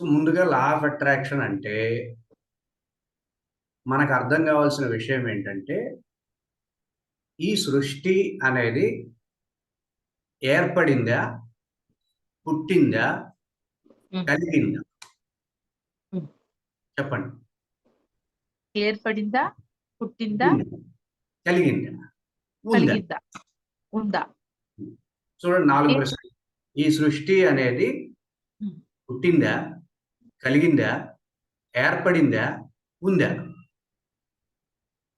ముందుగా లా of attraction అంటే మనకు అర్థం కావాల్సిన విషయం ఏంటంటే ఈ సృష్టి అనేది ఏర్పడిందా పుట్టిందా. కలిగిందా. చెప్పండి ఏర్పడిందా పుట్టిందా? కలిగిందా ఉందా ఉందా చూడండి నాలుగు ప్రశ్నలు ఈ సృష్టి అనేది. పుట్టిందా? కలిగిందా? ఏర్పడిందా? ఉందా?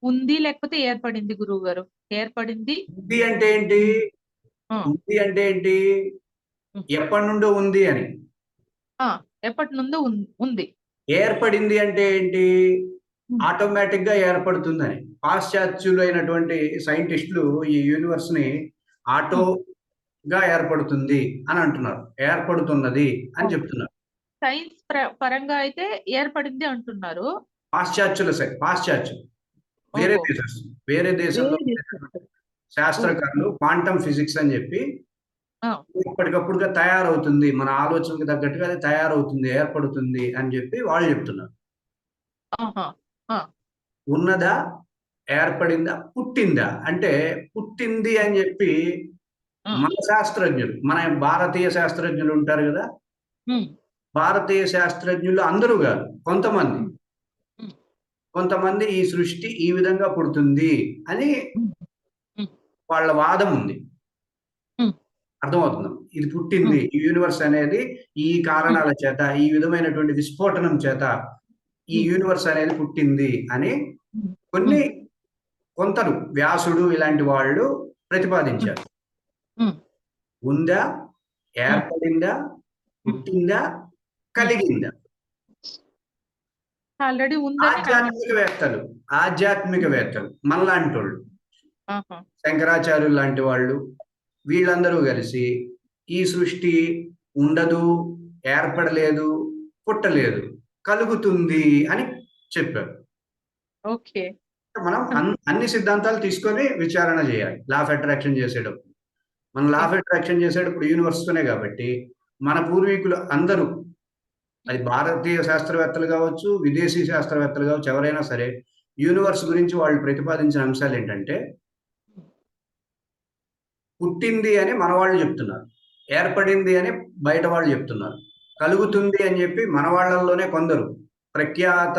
ఉంది లేకపోతే ఏర్పడింది గురువు గారు ఏర్పడింది? ఉంది అంటే ఏంటి? ఉంది అంటే ఏంటి. ఎప్పటి నుండో ఉంది అని. ఎప్పటి నుండో ఉంది. ఏర్పడింది అంటే ఏంటి. ఆటోమేటిక్గా ఏర్పడుతుందని. పాశ్చాత్యులు అయినటువంటి సైంటిస్టులు ఈ యూనివర్స్ని ఆటోగా ఏర్పడుతుంది అని అంటున్నారు. ఏర్పడుతున్నది అని. చెప్తున్నారు. సైన్స్ ప్ర- పరంగా అయితే ఏర్పడింది అంటున్నారు. పాశ్చాత్యుల సై పాశ్చాత్యులు వేరే. దేశస్తులు వేరే దేశంలో. శాస్త్రకారులు క్వాంటమ్ ఫిజిక్స్ అని చెప్పి ఆ, ఎప్పటికప్పుడుగా తయారవుతుంది. మన ఆలోచనకు తగ్గట్టుగా అది తయారవుతుంది ఏర్పడుతుంది అని చెప్పి వాళ్ళు చెప్తున్నారు. ఉన్నదా ఏర్పడిందా పుట్టిందా? అంటే పుట్టింది అని చెప్పి. మన శాస్త్రజ్ఞులు మన భారతీయ శాస్త్రజ్ఞులు ఉంటారు కదా భారతీయ శాస్త్రజ్ఞులు అందరూ కాదు కొంతమంది. కొంతమంది ఈ సృష్టి ఈ విధంగా పుడుతుంది అని. వాళ్ళ వాదం ఉంది. అర్థమవుతుంది ఇది పుట్టింది ఈ యూనివర్స్ అనేది ఈ కారణాల చేత ఈ విధమైనటువంటి విస్ఫోటనం చేత ఈ. యూనివర్స్ అనేది పుట్టింది అని. కొన్ని కొంతలు వ్యాసుడు ఇలాంటి వాళ్ళు ప్రతిపాదించారు. ఉందా ఏర్పడిందా పుట్టిందా కలిగిందా? ఆల్రెడీ ఆధ్యాత్మికవేత్తలు ఆధ్యాత్మికవేత్తలు మనలాంటి వాళ్ళు శంకరాచార్యులు లాంటి వాళ్ళు వీళ్ళందరూ కలిసి ఈ సృష్టి ఉండదు ఏర్పడలేదు పుట్టలేదు కలుగుతుంది అని చెప్పారు. ఓకే. మనం అన్- అన్ని సిద్ధాంతాలు తీసుకొని విచారణ చేయాలి. లా ఆఫ్ అట్రాక్షన్ చేసేటప్పుడు. మనం లా ఆఫ్ అట్రాక్షన్ చేసేటప్పుడు యూనివర్స్ తోనే కాబట్టి మన పూర్వీకులు అందరూ అది భారతీయ శాస్త్రవేత్తలు కావచ్చు విదేశీ శాస్త్రవేత్తలు కావచ్చు ఎవరైనా సరే యూనివర్స్ గురించి వాళ్ళు ప్రతిపాదించిన అంశాలు ఏంటంటే పుట్టింది అని మన వాళ్ళు చెప్తున్నారు ఏర్పడింది అని బయట వాళ్ళు చెప్తున్నారు కలుగుతుంది అని చెప్పి మన వాళ్ళల్లోనే కొందరు ప్రఖ్యాత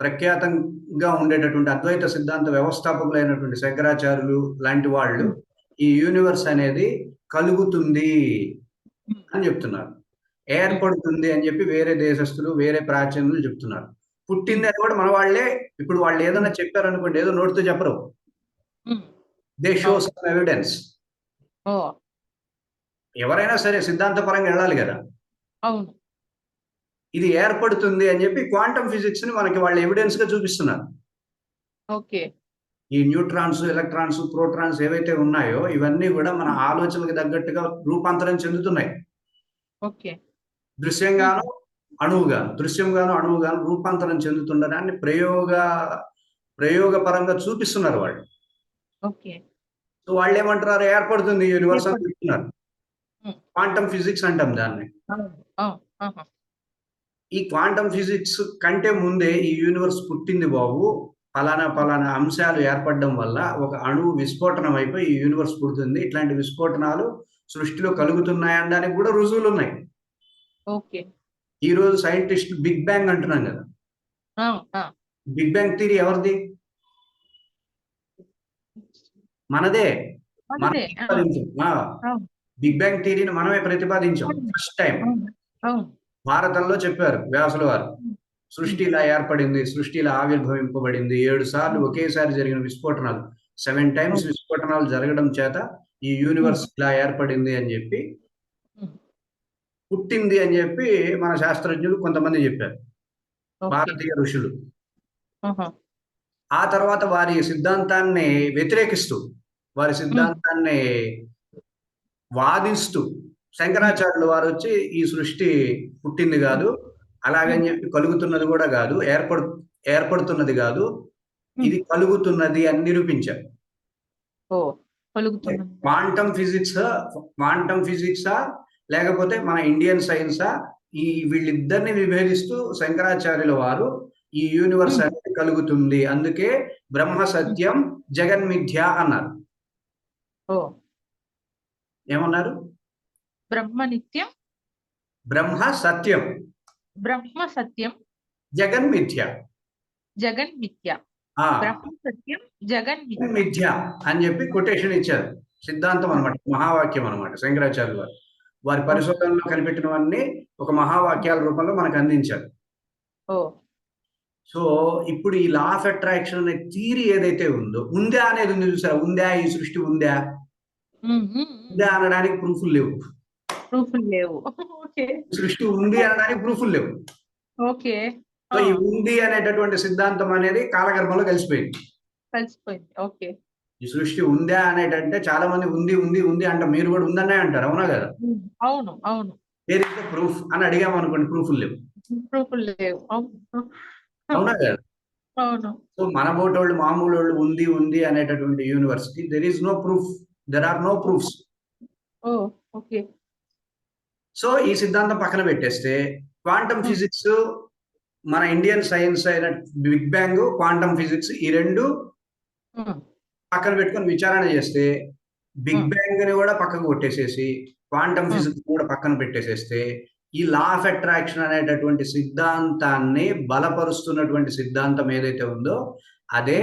ప్రఖ్యాతంగా ఉండేటటువంటి అద్వైత సిద్ధాంత వ్యవస్థాపకులైనటువంటి శంకరాచార్యులు లాంటి వాళ్ళు ఈ యూనివర్స్ అనేది కలుగుతుంది అని చెప్తున్నారు. ఏర్పడుతుంది అని చెప్పి వేరే దేశస్తులు వేరే ప్రాచీనులు చెప్తున్నారు. పుట్టింది అని కూడా మన వాళ్ళే. ఇప్పుడు వాళ్ళు ఏదైనా చెప్పారనుకోండి ఏదో నోటితో చెప్పరు. దే షో సమ్ ఎవిడెన్స్ ఎవరైనా సరే సిద్ధాంతపరంగా వెళ్ళాలి కదా. ఇది ఏర్పడుతుంది అని చెప్పి క్వాంటమ్ ఫిజిక్స్ని మనకి వాళ్ళు ఎవిడెన్స్గా చూపిస్తున్నారు. ఓకే. ఈ న్యూట్రాన్స్ ఎలక్ట్రాన్స్ ప్రోటాన్స్ ఏవైతే ఉన్నాయో ఇవన్నీ కూడా మన ఆలోచనలకు తగ్గట్టుగా రూపాంతరం చెందుతున్నాయి. ఓకే. దృశ్యంగాను అణువుగాను దృశ్యంగాను అణువుగాను రూపాంతరం చెందుతుండడాన్ని ప్రయోగ ప్రయోగపరంగా చూపిస్తున్నారు వాళ్ళు. ఓకే. సో వాళ్ళు ఏమంటున్నారు ఏర్పడుతుంది యూనివర్స్ అని చెప్తున్నారు. క్వాంటమ్ ఫిజిక్స్ అంటాం దాన్ని. ఈ క్వాంటమ్ ఫిజిక్స్ కంటే ముందే ఈ యూనివర్స్ పుట్టింది బాబు. ఫలానా ఫలానా అంశాలు ఏర్పడడం వల్ల ఒక అణువు విస్ఫోటనం అయిపోయి యూనివర్స్ పుడుతుంది. ఇట్లాంటి విస్ఫోటనాలు సృష్టిలో కలుగుతున్నాయనడానికి కూడా రుజువులు ఉన్నాయి. ఓకే. ఈ రోజు సైంటిస్ట్ బిగ్ బ్యాంగ్ అంటున్నాం కదా. బిగ్ బ్యాంగ్ థియరీ ఎవరిది? మనదే. బిగ్ బ్యాంగ్ థియరీని మనమే ప్రతిపాదించాం. First time. భారతంలో చెప్పారు వ్యాసుల వారు. సృష్టి ఇలా ఏర్పడింది సృష్టి ఇలా ఆవిర్భవింపబడింది. ఏడు సార్లు ఒకేసారి జరిగిన విస్ఫోటనాలు. సెవెన్ టైమ్స్ విస్ఫోటనాలు జరగడం చేత ఈ యూనివర్స్ ఇలా ఏర్పడింది అని చెప్పి. పుట్టింది అని చెప్పి మన శాస్త్రజ్ఞులు కొంతమంది చెప్పారు. భారతీయ ఋషులు. ఆ తర్వాత వారి సిద్ధాంతాన్ని వ్యతిరేకిస్తూ వారి సిద్ధాంతాన్ని వాదిస్తూ శంకరాచార్యులు వారు వచ్చి ఈ సృష్టి పుట్టింది కాదు. అలాగని చెప్పి కలుగుతున్నది కూడా కాదు ఏర్పడు ఏర్పడుతున్నది కాదు ఇది కలుగుతున్నది అని నిరూపించారు క్వాంటమ్ ఫిజిక్స్ క్వాంటమ్ ఫిజిక్సా లేకపోతే మన ఇండియన్ సైన్సా ఈ వీళ్ళిద్దరిని విభేదిస్తూ శంకరాచార్యుల వారు ఈ యూనివర్స్. అనేది కలుగుతుంది. అందుకే బ్రహ్మ సత్యం జగన్మిథ్య అన్నారు. ఏమన్నారు? బ్రహ్మ నిత్యం? బ్రహ్మ సత్యం. బ్రహ్మ సత్యం జగన్ మిథ్య. ఆ. బ్రహ్మ సత్యం జగన్ మిథ్య. మిథ్య అని చెప్పి కొటేషన్ ఇచ్చారు. సిద్ధాంతం అన్నమాట మహావాక్యం అన్నమాట శంకరాచార్య వారు. వారి పరిశోధనలో కనిపెట్టినవన్నీ ఒక మహావాక్యాల రూపంలో మనకు అందించారు. సో ఇప్పుడు ఈ లా ఆఫ్ అట్రాక్షన్ అనే థీరీ ఏదైతే ఉందో ఉందా అనేది ఉంది చూసారా? ఉందా? ఈ సృష్టి ఉందా? ఉందా అనడానికి ప్రూఫ్లు లేవు. ప్రూఫ్లు లేవు. ఓకే. సృష్టి ఉంది అనడానికి ప్రూఫ్లు లేవు. ఓకే. సో ఈ ఉంది అనేటటువంటి సిద్ధాంతం అనేది కాలగర్భంలో కలిసిపోయింది. కలిసిపోయింది. ఓకే. ఈ సృష్టి ఉందా అనేటంటే చాలా మంది ఉంది ఉంది ఉంది అంట. మీరు కూడా ఉందనే అంటారు. అవునా కదా? అవును అవును. ద ప్రూఫ్ అని అడిగాం అనుకోండి ప్రూఫ్లు లేవు. ప్రూఫ్లు లేవు. అవును. అవునా కదా? అవును. సో మన బోటోళ్ళు మామూలు వాళ్ళు ఉంది ఉంది అనేటటువంటి university there is no proof there are no proofs oh okay. So ఈ సిద్ధాంతం పక్కన పెట్టేస్తే క్వాంటమ్ ఫిజిక్స్ మన ఇండియన్ సైన్స్ అయిన బిగ్ బ్యాంగ్ క్వాంటమ్ ఫిజిక్స్ ఈ రెండు పక్కన పెట్టుకొని విచారణ చేస్తే బిగ్ Hmm. బ్యాంగ్ని కూడా పక్కకు కొట్టేసేసి క్వాంటమ్ Hmm. ఫిజిక్స్ కూడా పక్కన పెట్టేసేస్తే ఈ లా ఆఫ్ అట్రాక్షన్ అనేటటువంటి సిద్ధాంతాన్ని బలపరుస్తున్నటువంటి సిద్ధాంతం ఏదైతే ఉందో అదే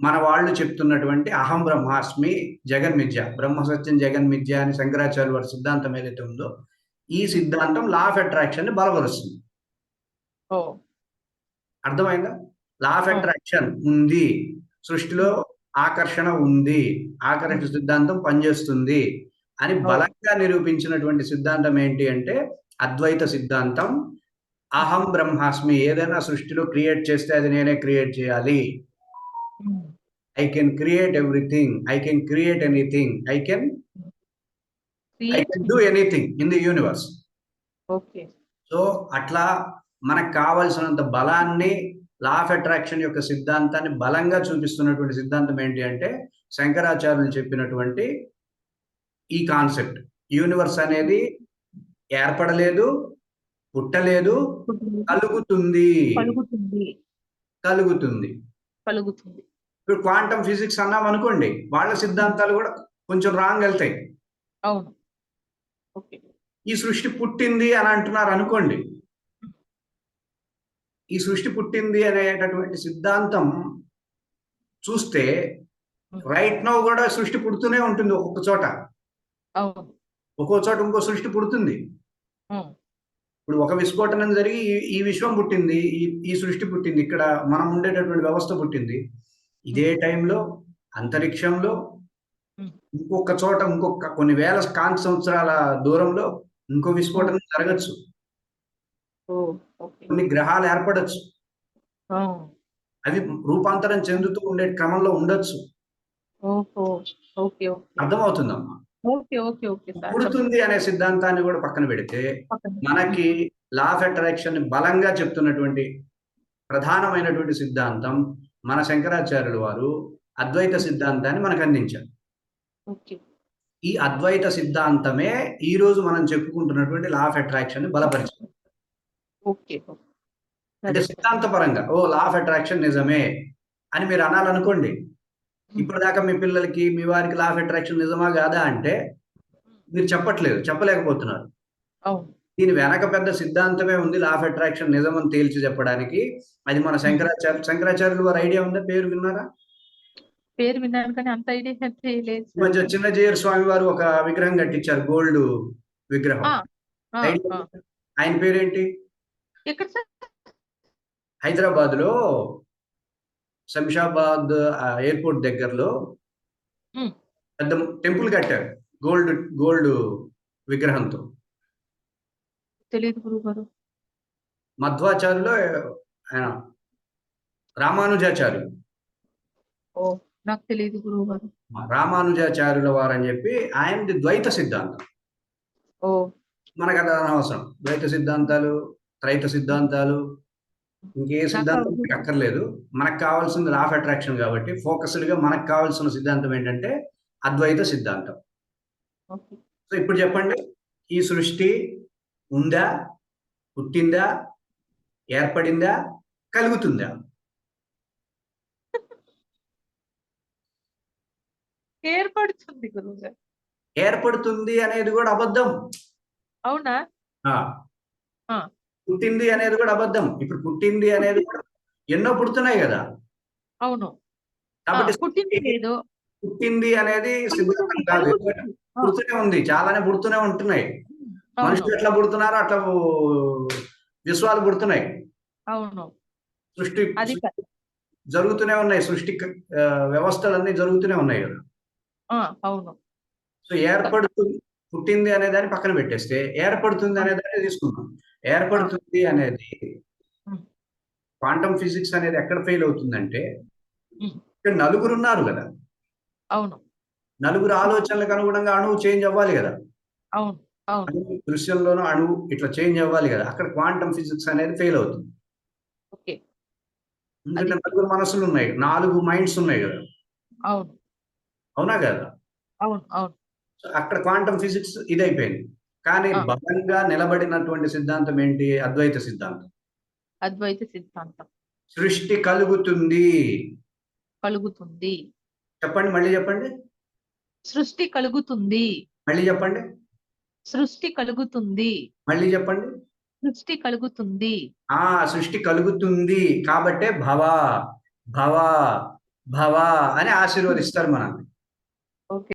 మన వాళ్ళు చెప్తున్నటువంటి అహం బ్రహ్మాస్మి జగన్మిథ్య బ్రహ్మ సత్యం జగన్మిథ్య అని శంకరాచార్య వారి సిద్ధాంతం ఏదైతే ఉందో ఈ సిద్ధాంతం లా ఆఫ్ అట్రాక్షన్ని బలపరుస్తుంది. అర్థమైందా? లా ఆఫ్. అట్రాక్షన్ ఉంది సృష్టిలో ఆకర్షణ ఉంది ఆకర్షణ సిద్ధాంతం పనిచేస్తుంది అని. బలంగా నిరూపించినటువంటి సిద్ధాంతం ఏంటి అంటే అద్వైత సిద్ధాంతం అహం బ్రహ్మాస్మి ఏదైనా సృష్టిలో క్రియేట్ చేస్తే అది నేనే క్రియేట్ చేయాలి. I can create everything I can create anything I can I can do anything in the universe okay so అట్లా మనకు కావలసినంత బలాన్ని లా ఆఫ్ అట్రాక్షన్ యొక్క సిద్ధాంతాన్ని బలంగా చూపిస్తున్నటువంటి సిద్ధాంతం ఏంటి అంటే శంకరాచార్యులు చెప్పినటువంటి ఈ కాన్సెప్ట్ యూనివర్స్ అనేది ఏర్పడలేదు పుట్టలేదు కలుగుతుంది. కలుగుతుంది. పలుకుతుంది ఇప్పుడు క్వాంటమ్ ఫిజిక్స్ అన్నాం అనుకోండి వాళ్ళ సిద్ధాంతాలు కూడా కొంచెం రాంగ్ వెళ్తాయి. ఈ సృష్టి పుట్టింది అని అంటున్నారు అనుకోండి. ఈ సృష్టి పుట్టింది అనేటటువంటి సిద్ధాంతం చూస్తే రైట్ నో కూడా సృష్టి పుడుతూనే ఉంటుంది ఒక్కొక్క చోట. ఒక్కో చోట ఇంకో సృష్టి పుడుతుంది. ఇప్పుడు ఒక విస్ఫోటనం జరిగి ఈ- ఈ విశ్వం పుట్టింది ఈ ఈ సృష్టి పుట్టింది ఇక్కడ మనం ఉండేటటువంటి వ్యవస్థ పుట్టింది. ఇదే టైంలో అంతరిక్షంలో. ఇంకొక చోట ఇంకొక కొన్ని వేల కాంతి సంవత్సరాల దూరంలో ఇంకో విస్ఫోటనం జరగచ్చు. కొన్ని గ్రహాలు ఏర్పడచ్చు. అవి రూపాంతరం చెందుతూ ఉండే క్రమంలో ఉండొచ్చు. అర్థమవుతుందమ్మా? పుడుతుంది అనే సిద్ధాంతాన్ని కూడా పక్కన పెడితే. మనకి లా ఆఫ్ అట్రాక్షన్ని బలంగా చెప్తున్నటువంటి ప్రధానమైనటువంటి సిద్ధాంతం మన శంకరాచార్యుల వారు అద్వైత సిద్ధాంతాన్ని మనకు అందించారు. ఈ అద్వైత సిద్ధాంతమే ఈ రోజు మనం చెప్పుకుంటున్నటువంటి లా ఆఫ్ అట్రాక్షన్ని బలపరిచింది. అంటే సార్. సిద్ధాంతపరంగా ఓ లా ఆఫ్ అట్రాక్షన్ నిజమే అని మీరు అనాలనుకోండి. ఇప్పటిదాకా మీ పిల్లలకి మీ వారికి లా ఆఫ్ అట్రాక్షన్ నిజమా కాదా అంటే మీరు చెప్పట్లేదు చెప్పలేకపోతున్నారు. దీని వెనక పెద్ద సిద్ధాంతమే ఉంది. లా ఆఫ్ అట్రాక్షన్ నిజమని తేల్చి చెప్పడానికి. అది మన శంకరాచార్య శంకరాచార్యులు వారి ఐడియా ఉందా? పేరు విన్నారా? పేరు విన్నాను కానీ అంత ఐడియా చేయలేదు ఈ మధ్య చిన్నజీయర్ స్వామి వారు ఒక విగ్రహం కట్టించారు. గోల్డ్ విగ్రహం? ఆయన పేరేంటి? ఎక్కడ సార్? హైదరాబాద్లో శంషాబాద్ ఎయిర్పోర్ట్ దగ్గరలో. పెద్ద టెంపుల్ కట్టారు. గోల్డ్ గోల్డ్ విగ్రహంతో. తెలియదు గురువు గారు మధ్వాచార్యులో ఆయన రామానుజాచార్యులు. ఓ నాకు తెలియదు గురువు గారు రామానుజాచార్యుల వారు అని చెప్పి ఆయనది ద్వైత సిద్ధాంతం. ఓ. మనకు అది అనవసరం. ద్వైత సిద్ధాంతాలు త్రైత సిద్ధాంతాలు ఇంకే సిద్ధాంతం అక్కర్లేదు. మనకు కావాల్సింది లా ఆఫ్ అట్రాక్షన్ కాబట్టి ఫోకస్డ్గా మనకు కావాల్సిన సిద్ధాంతం ఏంటంటే అద్వైత సిద్ధాంతం. సో ఇప్పుడు చెప్పండి. ఈ సృష్టి ఉందా పుట్టిందా ఏర్పడిందా కలుగుతుందా? ఏర్పడుతుంది గురువుగారు. ఏర్పడుతుంది అనేది కూడా అబద్ధం. అవునా. పుట్టింది అనేది కూడా అబద్ధం. ఇప్పుడు పుట్టింది అనేది కూడా ఎన్నో పుడుతున్నాయి కదా. అవును. కాబట్టి పుట్టింది అనేది సిద్ధాంతం కాదు. పుడుతూనే ఉంది. చాలానే పుడుతూనే ఉంటున్నాయి. మనుషులు ఎట్లా పుడుతున్నారో? అట్లా విశ్వాలు పుడుతున్నాయి. అవును. సృష్టి జరుగుతూనే ఉన్నాయి. సృష్టి వ్యవస్థలన్నీ జరుగుతూనే ఉన్నాయి కదా. అవును. సో ఏర్పడుతుంది పుట్టింది అనే దాన్ని పక్కన పెట్టేస్తే ఏర్పడుతుంది అనే దాన్ని తీసుకుందాం. ఏర్పడుతుంది అనేది. క్వాంటమ్ ఫిజిక్స్ అనేది ఎక్కడ ఫెయిల్ అవుతుందంటే. ఇక్కడ నలుగురు ఉన్నారు కదా. అవును. నలుగురు ఆలోచనలకు అనుగుణంగా అణువు చేంజ్ అవ్వాలి కదా. అవును. దృశ్యంలోనూ అణువు ఇట్లా చేంజ్ అవ్వాలి కదా. అక్కడ క్వాంటమ్ ఫిజిక్స్ అనేది ఫెయిల్ అవుతుంది. ఎందుకంటే నలుగురు మనసులు ఉన్నాయి. నాలుగు మైండ్స్ ఉన్నాయి కదా. అవును. అవునా కదా? అవును అవును. అక్కడ క్వాంటమ్ ఫిజిక్స్ ఇదైపోయింది. కానీ. బలంగా నిలబడినటువంటి సిద్ధాంతం ఏంటి? అద్వైత సిద్ధాంతం. అద్వైత సిద్ధాంతం. సృష్టి కలుగుతుంది. కలుగుతుంది. చెప్పండి మళ్ళీ చెప్పండి. సృష్టి కలుగుతుంది. మళ్ళీ చెప్పండి. సృష్టి కలుగుతుంది. మళ్ళీ చెప్పండి. సృష్టి కలుగుతుంది. ఆ సృష్టి కలుగుతుంది. కాబట్టే భవ భవ భవ అని ఆశీర్వదిస్తారు మనల్ని. ఓకే.